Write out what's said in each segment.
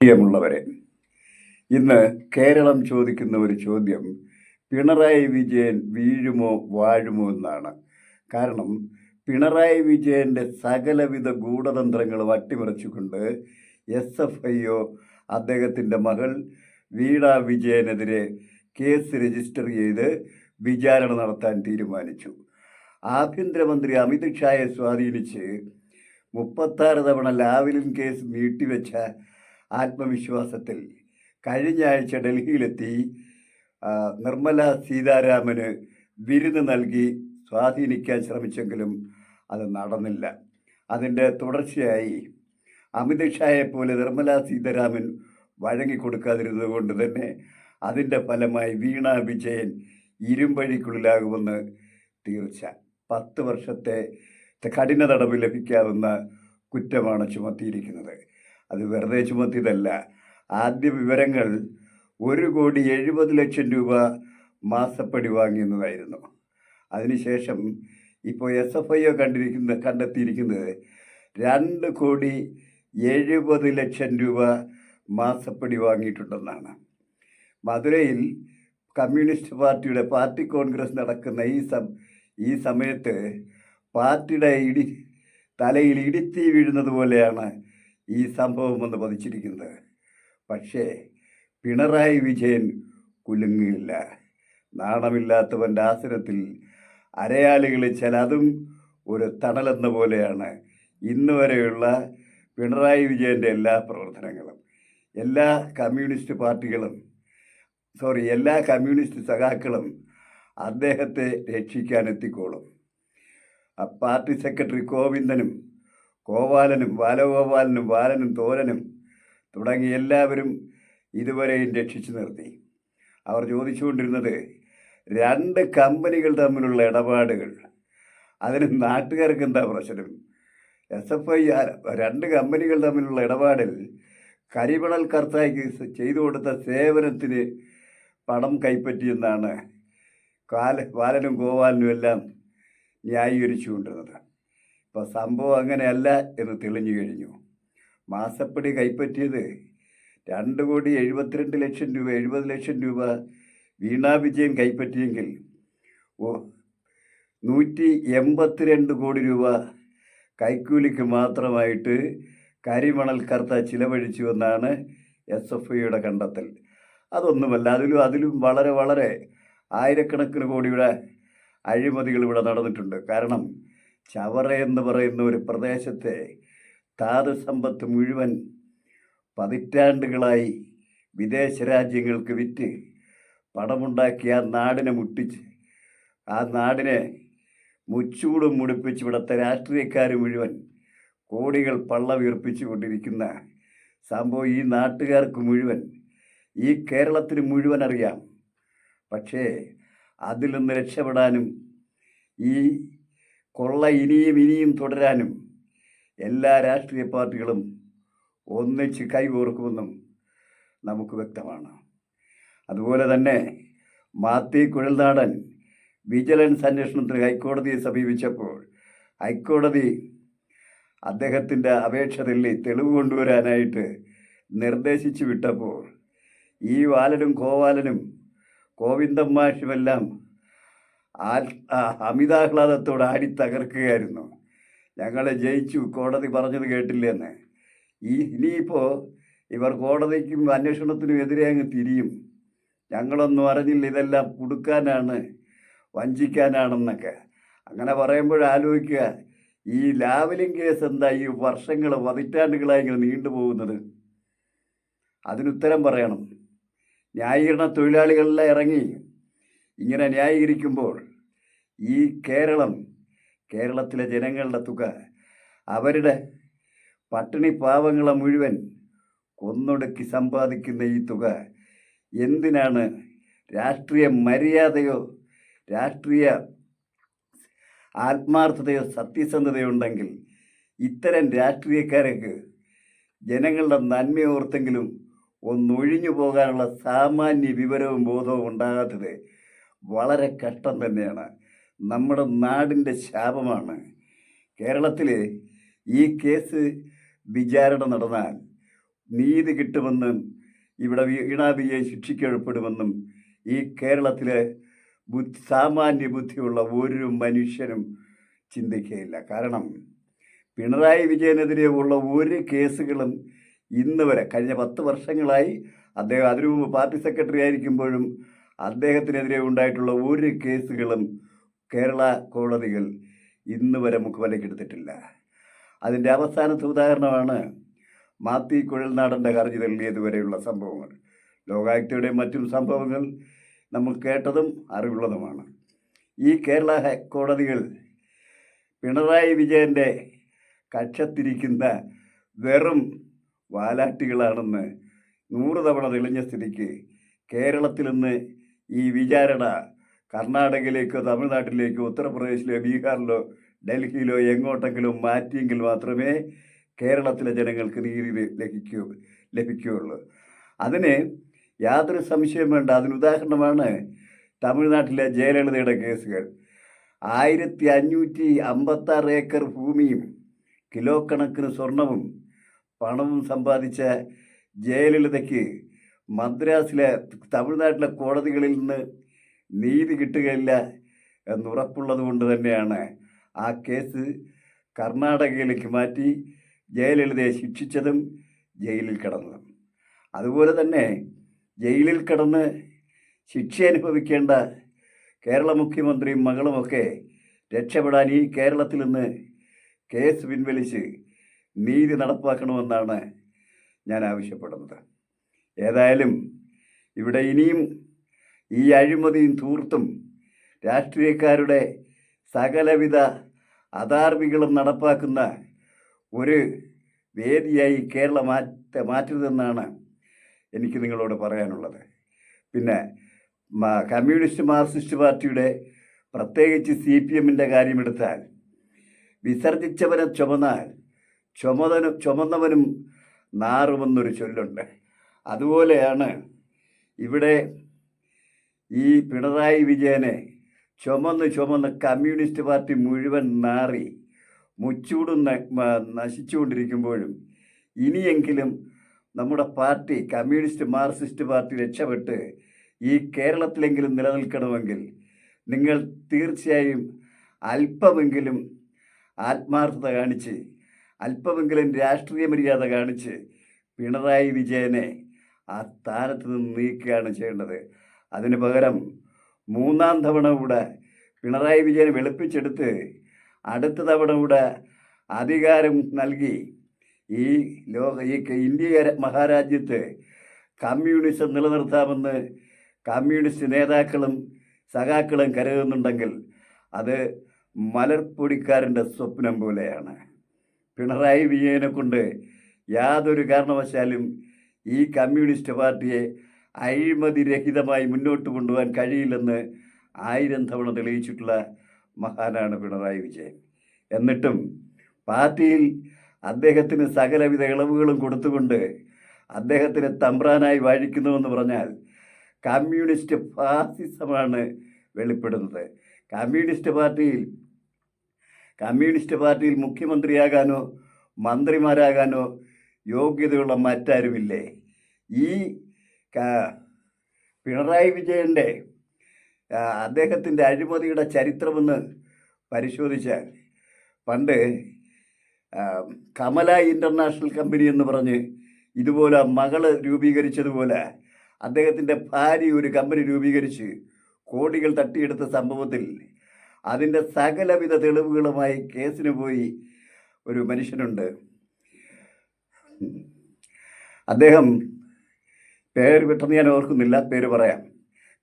പ്രിയമുള്ളവരെ ഇന്ന് കേരളം ചോദിക്കുന്ന ഒരു ചോദ്യം പിണറായി വിജയൻ വീഴുമോ വാഴുമോ എന്നാണ്. കാരണം പിണറായി വിജയന്റെ സകലവിധ ഗൂഢതന്ത്രങ്ങളും അട്ടിമറിച്ചുകൊണ്ട് എസ് എഫ് ഐ ഒ അദ്ദേഹത്തിന്റെ മകൾ വീണ വിജയനെതിരെ കേസ് രജിസ്റ്റർ ചെയ്ത് വിചാരണ നടത്താൻ തീരുമാനിച്ചു. ആഭ്യന്തരമന്ത്രി അമിത് ഷായെ സ്വാധീനിച്ച് മുപ്പത്താറ് തവണ ലാവലിൻ കേസ് നീട്ടിവെച്ച ആത്മവിശ്വാസത്തിൽ കഴിഞ്ഞ ആഴ്ച ഡൽഹിയിലെത്തി നിർമ്മല സീതാരാമന് വിരുന്ന് നൽകി സ്വാധീനിക്കാൻ ശ്രമിച്ചെങ്കിലും അത് നടന്നില്ല. അതിന്റെ തുടർച്ചയായി അമിത്ഷായെ പോലെ നിർമ്മല സീതാരാമൻ വഴങ്ങിക്കൊടുക്കാതിരുന്നത് കൊണ്ട് തന്നെ അതിന്റെ ഫലമായി വീണ വിജയൻ ഇരുമ്പഴിക്കുള്ളിലാകുമെന്ന് തീർച്ച. പത്ത് വർഷത്തെ കഠിന തടവ് ലഭിക്കാവുന്ന കുറ്റമാണ് ചുമത്തിയിരിക്കുന്നത്. അത് വെറുതെ ചുമത്തിയതല്ല. ആദ്യ വിവരങ്ങൾ ഒരു കോടി എഴുപത് ലക്ഷം രൂപ മാസപ്പടി വാങ്ങിയെന്നതായിരുന്നു. അതിനുശേഷം ഇപ്പോൾ എസ് എഫ് ഐ ഒ കണ്ടിരിക്കുന്ന കണ്ടെത്തിയിരിക്കുന്നത് രണ്ട് കോടി എഴുപത് ലക്ഷം രൂപ മാസപ്പടി വാങ്ങിയിട്ടുണ്ടെന്നാണ്. മധുരയിൽ കമ്മ്യൂണിസ്റ്റ് പാർട്ടിയുടെ പാർട്ടി കോൺഗ്രസ് നടക്കുന്ന ഈ സം ഈ സമയത്ത് പാർട്ടിയുടെ ഇടി തലയിൽ ഇടിത്തി വീഴുന്നത് പോലെയാണ് ഈ സംഭവം എന്ന് പതിച്ചിരിക്കുന്നത് പക്ഷേ പിണറായി വിജയൻ കുലുങ്ങിയില്ല. നാണമില്ലാത്തവന്റെ ആസനത്തിൽ അരയാളികൾ ചില അതും ഒരു തണലെന്ന പോലെയാണ് ഇന്ന് വരെയുള്ള പിണറായി വിജയന്റെ എല്ലാ പ്രവർത്തനങ്ങളും. എല്ലാ കമ്മ്യൂണിസ്റ്റ് പാർട്ടികളും സോറി എല്ലാ കമ്മ്യൂണിസ്റ്റ് സഖാക്കളും അദ്ദേഹത്തെ രക്ഷിക്കാൻ എത്തിക്കോളും. പാർട്ടി സെക്രട്ടറി ഗോവിന്ദനും ഗോപാലനും ബാലഗോപാലനും ബാലനും തോരനും തുടങ്ങി എല്ലാവരും ഇതുവരെയും രക്ഷിച്ചു നിർത്തി. അവർ ചോദിച്ചുകൊണ്ടിരുന്നത് രണ്ട് കമ്പനികൾ തമ്മിലുള്ള ഇടപാടുകൾ. അതിന് നാട്ടുകാർക്ക് എന്താ പ്രശ്നം? എസ് എഫ് ഐ രണ്ട് കമ്പനികൾ തമ്മിലുള്ള ഇടപാടിൽ കരിമണൽ കർത്തായ്ക്ക് ചെയ്തു കൊടുത്ത സേവനത്തിന് പണം കൈപ്പറ്റിയെന്നാണ് കാല ബാലനും ഗോപാലനും എല്ലാം ന്യായീകരിച്ചുകൊണ്ടിരുന്നത്. ഇപ്പോൾ സംഭവം അങ്ങനെയല്ല എന്ന് തെളിഞ്ഞു കഴിഞ്ഞു. മാസപ്പടി കൈപ്പറ്റിയത് രണ്ട് കോടി എഴുപത്തിരണ്ട് ലക്ഷം രൂപ എഴുപത് ലക്ഷം രൂപ വീണാ വിജയൻ കൈപ്പറ്റിയെങ്കിൽ ഓ നൂറ്റി എൺപത്തിരണ്ട് കോടി രൂപ കൈക്കൂലിക്ക് മാത്രമായിട്ട് കരിമണൽ കർത്ത ചിലവഴിച്ചു എന്നാണ് എസ് എഫ് ഐയുടെ കണ്ടെത്തൽ. അതൊന്നുമല്ല അതിലും അതിലും വളരെ വളരെ ആയിരക്കണക്കിന് കോടിയുടെ അഴിമതികൾ ഇവിടെ നടന്നിട്ടുണ്ട്. കാരണം ചവറ എന്ന് പറയുന്ന ഒരു പ്രദേശത്തെ ധാതു മുഴുവൻ പതിറ്റാണ്ടുകളായി വിദേശ രാജ്യങ്ങൾക്ക് വിറ്റ് പണമുണ്ടാക്കി ആ നാടിനെ മുട്ടിച്ച് ആ നാടിനെ മുച്ചൂടും മുടിപ്പിച്ച് ഇവിടുത്തെ രാഷ്ട്രീയക്കാർ മുഴുവൻ കോടികൾ പള്ള വീർപ്പിച്ചു കൊണ്ടിരിക്കുന്ന സംഭവം ഈ നാട്ടുകാർക്ക് മുഴുവൻ ഈ കേരളത്തിന് മുഴുവൻ അറിയാം. പക്ഷേ അതിൽ നിന്ന് രക്ഷപ്പെടാനും ഈ കൊള്ള ഇനിയും ഇനിയും തുടരാനും എല്ലാ രാഷ്ട്രീയ പാർട്ടികളും ഒന്നിച്ച് കൈകോർക്കുമെന്നും നമുക്ക് വ്യക്തമാണ്. അതുപോലെ തന്നെ മാത്തി കുഴൽനാടൻ വിജിലൻസ് അന്വേഷണത്തിന് ഹൈക്കോടതിയെ സമീപിച്ചപ്പോൾ ഹൈക്കോടതി അദ്ദേഹത്തിന്റെ അപേക്ഷ തള്ളി തെളിവ് കൊണ്ടുവരാനായിട്ട് നിർദ്ദേശിച്ചു വിട്ടപ്പോൾ ഈ വാലനും കോവാലനും ഗോവിന്ദൻ മാഷുമെല്ലാം അമിതാഹ്ലാദത്തോട് ആടി തകർക്കുകയായിരുന്നു. ഞങ്ങളെ ജയിച്ചു കോടതി പറഞ്ഞത് കേട്ടില്ലെന്ന്. ഈ ഇനിയിപ്പോൾ ഇവർ കോടതിക്കും അന്വേഷണത്തിനും എതിരെ അങ്ങ് തിരിയും. ഞങ്ങളൊന്നും അറിഞ്ഞില്ല ഇതെല്ലാം കൊടുക്കാനാണ് വഞ്ചിക്കാനാണെന്നൊക്കെ. അങ്ങനെ പറയുമ്പോൾ ആലോചിക്കുക ഈ ലാവലിംഗ് കേസ് എന്താ? ഈ വർഷങ്ങൾ പതിറ്റാണ്ടുകളായി ഇങ്ങനെ നീണ്ടുപോകുന്നത് അതിനുത്തരം പറയണം. ന്യായീകരണ തൊഴിലാളികളെല്ലാം ഇറങ്ങി ഇങ്ങനെ ന്യായീകരിക്കുമ്പോൾ ഈ കേരളം കേരളത്തിലെ ജനങ്ങളുടെ തുക അവരുടെ പട്ടിണി പാവങ്ങളെ മുഴുവൻ കൊന്നൊടുക്കി സമ്പാദിക്കുന്ന ഈ തുക എന്തിനാണ് രാഷ്ട്രീയ മര്യാദയോ രാഷ്ട്രീയ ആത്മാർത്ഥതയോ സത്യസന്ധതയോ ഉണ്ടെങ്കിൽ ഇത്തരം രാഷ്ട്രീയക്കാരൊക്കെ ജനങ്ങളുടെ നന്മയോർത്തെങ്കിലും ഒന്നൊഴിഞ്ഞു പോകാനുള്ള സാമാന്യ വിവരവും ബോധവും ഉണ്ടാകാത്തത് വളരെ കഷ്ടം തന്നെയാണ്. നമ്മുടെ നാടിന്റെ ശാപമാണ്. കേരളത്തിൽ ഈ കേസ് വിചാരണ നടന്നാൽ നീതി കിട്ടുമെന്നും ഇവിടെ വീണാബിയെ ശിക്ഷിക്കപ്പെടുമെന്നും ഈ കേരളത്തിലെ ബുദ്ധി സാമാന്യ ബുദ്ധിയുള്ള ഒരു മനുഷ്യനും ചിന്തിക്കുകയില്ല. കാരണം പിണറായി വിജയനെതിരെ ഉള്ള ഒരു കേസുകളും ഇന്ന് വരെ കഴിഞ്ഞ പത്ത് വർഷങ്ങളായി അദ്ദേഹം അതിനു മുമ്പ് പാർട്ടി സെക്രട്ടറി ആയിരിക്കുമ്പോഴും അദ്ദേഹത്തിനെതിരെ ഉണ്ടായിട്ടുള്ള ഒരു കേസുകളും കേരള കോടതികൾ ഇന്ന് വരെ മുഖവിലക്കെടുത്തിട്ടില്ല അതിന്റെ അവസാനത്തെ ഉദാഹരണമാണ് മാത്തി കുഴൽനാടന്റെ ഹർജി തള്ളിയതുവരെയുള്ള സംഭവങ്ങൾ. ലോകായുക്തയുടെയും മറ്റും സംഭവങ്ങൾ നമ്മൾ കേട്ടതും അറിവുള്ളതുമാണ്. ഈ കേരള കോടതികൾ പിണറായി വിജയന്റെ കക്ഷത്തിരിക്കുന്ന വെറും വാലാട്ടികളാണെന്ന് നൂറ് തവണ തെളിഞ്ഞ സ്ഥിതിക്ക് കേരളത്തിൽ നിന്ന് ഈ വിചാരണ കർണാടകയിലേക്കോ തമിഴ്നാട്ടിലേക്കോ ഉത്തർപ്രദേശിലോ ബീഹാറിലോ ഡൽഹിയിലോ എങ്ങോട്ടെങ്കിലും മാറ്റിയെങ്കിൽ മാത്രമേ കേരളത്തിലെ ജനങ്ങൾക്ക് നീതി ലഭിക്കൂ ലഭിക്കുകയുള്ളൂ. അതിന് യാതൊരു സംശയം വേണ്ട. അതിന് ഉദാഹരണമാണ് തമിഴ്നാട്ടിലെ ജയലളിതയുടെ കേസുകൾ. ആയിരത്തി അഞ്ഞൂറ്റി അമ്പത്താറ് ഏക്കർ ഭൂമിയും കിലോ കണക്കിന് സ്വർണവും പണവും സമ്പാദിച്ച ജയലളിതയ്ക്ക് മദ്രാസിലെ തമിഴ്നാട്ടിലെ കോടതികളിൽ നിന്ന് നീതി കിട്ടുകയില്ല എന്നുറപ്പുള്ളത് കൊണ്ട് തന്നെയാണ് ആ കേസ് കർണാടകയിലേക്ക് മാറ്റി ജയലളിതയെ ശിക്ഷിച്ചതും ജയിലിൽ കിടന്നതും. അതുപോലെ തന്നെ ജയിലിൽ കിടന്ന് ശിക്ഷ അനുഭവിക്കേണ്ട കേരള മുഖ്യമന്ത്രിയും മകളുമൊക്കെ രക്ഷപ്പെടാൻ ഈ കേരളത്തിൽ നിന്ന് കേസ് പിൻവലിച്ച് നീതി നടപ്പാക്കണമെന്നാണ് ഞാൻ ആവശ്യപ്പെടുന്നത്. ഏതായാലും ഇവിടെ ഇനിയും ഈ അഴിമതിയും തൂർത്തും രാഷ്ട്രീയക്കാരുടെ സകലവിധ അധാർമികളും നടപ്പാക്കുന്ന ഒരു വേദിയായി കേരളം മാറ്റ മാറ്റരുതെന്നാണ് എനിക്ക് നിങ്ങളോട് പറയാനുള്ളത്. പിന്നെ കമ്മ്യൂണിസ്റ്റ് മാർക്സിസ്റ്റ് പാർട്ടിയുടെ പ്രത്യേകിച്ച് സി പി എമ്മിന്റെ കാര്യമെടുത്താൽ വിസർജിച്ചവനെ ചുമന്നാൽ ചുമതനും ചുമന്നവനും നാറുമെന്നൊരു ചൊല്ലുണ്ട്. അതുപോലെയാണ് ഇവിടെ ഈ പിണറായി വിജയനെ ചുമന്ന് ചുമന്ന് കമ്മ്യൂണിസ്റ്റ് പാർട്ടി മുഴുവൻ നാറി മുച്ചൂടും നശിച്ചുകൊണ്ടിരിക്കുമ്പോഴും ഇനിയെങ്കിലും നമ്മുടെ പാർട്ടി കമ്മ്യൂണിസ്റ്റ് മാർക്സിസ്റ്റ് പാർട്ടി രക്ഷപ്പെട്ട് ഈ കേരളത്തിലെങ്കിലും നിലനിൽക്കണമെങ്കിൽ നിങ്ങൾ തീർച്ചയായും അല്പമെങ്കിലും ആത്മാർത്ഥത കാണിച്ച് അല്പമെങ്കിലും രാഷ്ട്രീയ മര്യാദ കാണിച്ച് പിണറായി വിജയനെ ആ സ്ഥാനത്ത് നിന്ന് നീക്കുകയാണ് ചെയ്യേണ്ടത്. അതിന് പകരം മൂന്നാം തവണ കൂടെ പിണറായി വിജയൻ വെളുപ്പിച്ചെടുത്ത് അടുത്ത തവണ കൂടെ അധികാരം നൽകി. ഈ ലോക ഈ ഇന്ത്യ മഹാരാജ്യത്ത് കമ്മ്യൂണിസം നിലനിർത്താമെന്ന് കമ്മ്യൂണിസ്റ്റ് നേതാക്കളും സഖാക്കളും കരുതുന്നുണ്ടെങ്കിൽ അത് മലർപ്പൊടിക്കാരന്റെ സ്വപ്നം പോലെയാണ്. പിണറായി വിജയനെ കൊണ്ട് യാതൊരു കാരണവശാലും ഈ കമ്മ്യൂണിസ്റ്റ് പാർട്ടിയെ അഴിമതിരഹിതമായി മുന്നോട്ട് കൊണ്ടുപോകാൻ കഴിയില്ലെന്ന് ആയിരം തവണ തെളിയിച്ചിട്ടുള്ള മഹാനാണ് പിണറായി വിജയൻ. എന്നിട്ടും പാർട്ടിയിൽ അദ്ദേഹത്തിന് സകലവിധ ഇളവുകളും കൊടുത്തുകൊണ്ട് അദ്ദേഹത്തിന് തമ്പ്രാനായി വാഴിക്കുന്നുവെന്ന് പറഞ്ഞാൽ കമ്മ്യൂണിസ്റ്റ് ഫാസിസമാണ് വെളിപ്പെടുന്നത്. കമ്മ്യൂണിസ്റ്റ് പാർട്ടിയിൽ കമ്മ്യൂണിസ്റ്റ് പാർട്ടിയിൽ മുഖ്യമന്ത്രിയാകാനോ മന്ത്രിമാരാകാനോ യോഗ്യതയുള്ള മറ്റാരുമില്ലേ? ഈ പിണറായി വിജയന്റെ അദ്ദേഹത്തിന്റെ അഴിമതിയുടെ ചരിത്രമെന്ന് പരിശോധിച്ചാൽ പണ്ട് കമല ഇന്റർനാഷണൽ കമ്പനി എന്ന് പറഞ്ഞ് ഇതുപോലെ മകൾ രൂപീകരിച്ചതുപോലെ അദ്ദേഹത്തിന്റെ ഭാര്യ ഒരു കമ്പനി രൂപീകരിച്ച് കോടികൾ തട്ടിയെടുത്ത സംഭവത്തിൽ അതിന്റെ സകലവിധ തെളിവുകളുമായി കേസിന് പോയി ഒരു മനുഷ്യനുണ്ട്. അദ്ദേഹം പേര് പെട്ടെന്ന് ഞാൻ ഓർക്കുന്നില്ല പേര് പറയാം.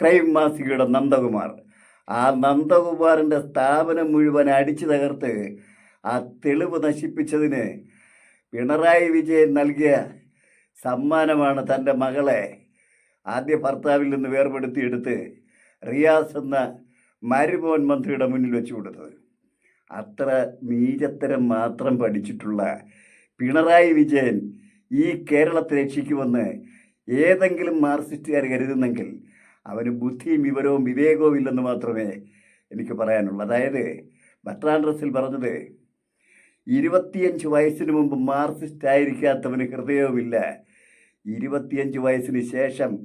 ക്രൈം മാസികയുടെ നന്ദകുമാർ. ആ നന്ദകുമാറിന്റെ സ്ഥാപനം മുഴുവൻ അടിച്ചു തകർത്ത് ആ തെളിവ് നശിപ്പിച്ചതിന് പിണറായി വിജയൻ നൽകിയ സമ്മാനമാണ് തന്റെ മകളെ ആദ്യ ഭർത്താവിൽ നിന്ന് വേർപെടുത്തിയെടുത്ത് റിയാസ് എന്ന മരുമോൻ മന്ത്രിയുടെ മുന്നിൽ വെച്ചു കൊടുത്തത്. അത്ര നീചത്തരം മാത്രം പഠിച്ചിട്ടുള്ള പിണറായി വിജയൻ ഈ കേരളത്തെ രക്ഷിക്കുമെന്ന് ഏതെങ്കിലും മാർസിസ്റ്റുകാർ കരുതുന്നെങ്കിൽ അവന് ബുദ്ധിയും വിവരവും വിവേകവും ഇല്ലെന്ന് മാത്രമേ എനിക്ക് പറയാനുള്ളൂ. അതായത് ബട്രാൻഡ്രസിൽ പറഞ്ഞത് ഇരുപത്തിയഞ്ച് വയസ്സിന് മുമ്പ് മാർസിസ്റ്റ് ആയിരിക്കാത്തവന് ഹൃദയവുമില്ല. ഇരുപത്തിയഞ്ച് വയസ്സിന് ശേഷം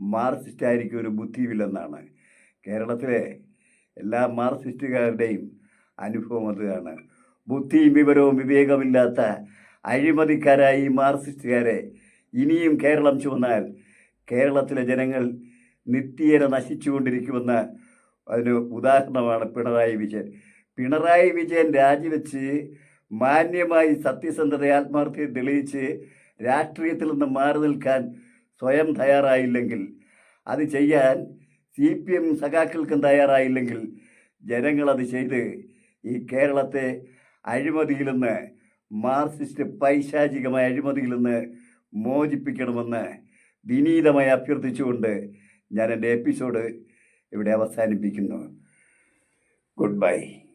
മാർസിസ്റ്റ് ആയിരിക്കും ഒരു ബുദ്ധിയുമില്ലെന്നാണ്. കേരളത്തിലെ എല്ലാ മാർസിസ്റ്റുകാരുടെയും അനുഭവം അതാണ്. ബുദ്ധിയും വിവരവും വിവേകമില്ലാത്ത അഴിമതിക്കാരായി ഈ മാർക്സിസ്റ്റുകാരെ ഇനിയും കേരളം ചുവന്നാൽ കേരളത്തിലെ ജനങ്ങൾ നിത്യേന നശിച്ചുകൊണ്ടിരിക്കുമെന്ന് അതിന് ഉദാഹരണമാണ് പിണറായി വിജയൻ. പിണറായി വിജയൻ രാജിവെച്ച് മാന്യമായി സത്യസന്ധത ആത്മാർത്ഥ്യം തെളിയിച്ച് രാഷ്ട്രീയത്തിൽ നിന്ന് മാറി നിൽക്കാൻ സ്വയം തയ്യാറായില്ലെങ്കിൽ അത് ചെയ്യാൻ സി പി എം സഖാക്കൾക്കും തയ്യാറായില്ലെങ്കിൽ ജനങ്ങളത് ചെയ്ത് ഈ കേരളത്തെ അഴിമതിയിൽ നിന്ന് മാർക്സിസ്റ്റ് പൈശാചികമായ അഴിമതിയിൽ നിന്ന് മോചിപ്പിക്കണമെന്ന് വിനീതമായി അഭ്യർത്ഥിച്ചുകൊണ്ട് ഞാൻ എന്റെ എപ്പിസോഡ് ഇവിടെ അവസാനിപ്പിക്കുന്നു. Good bye.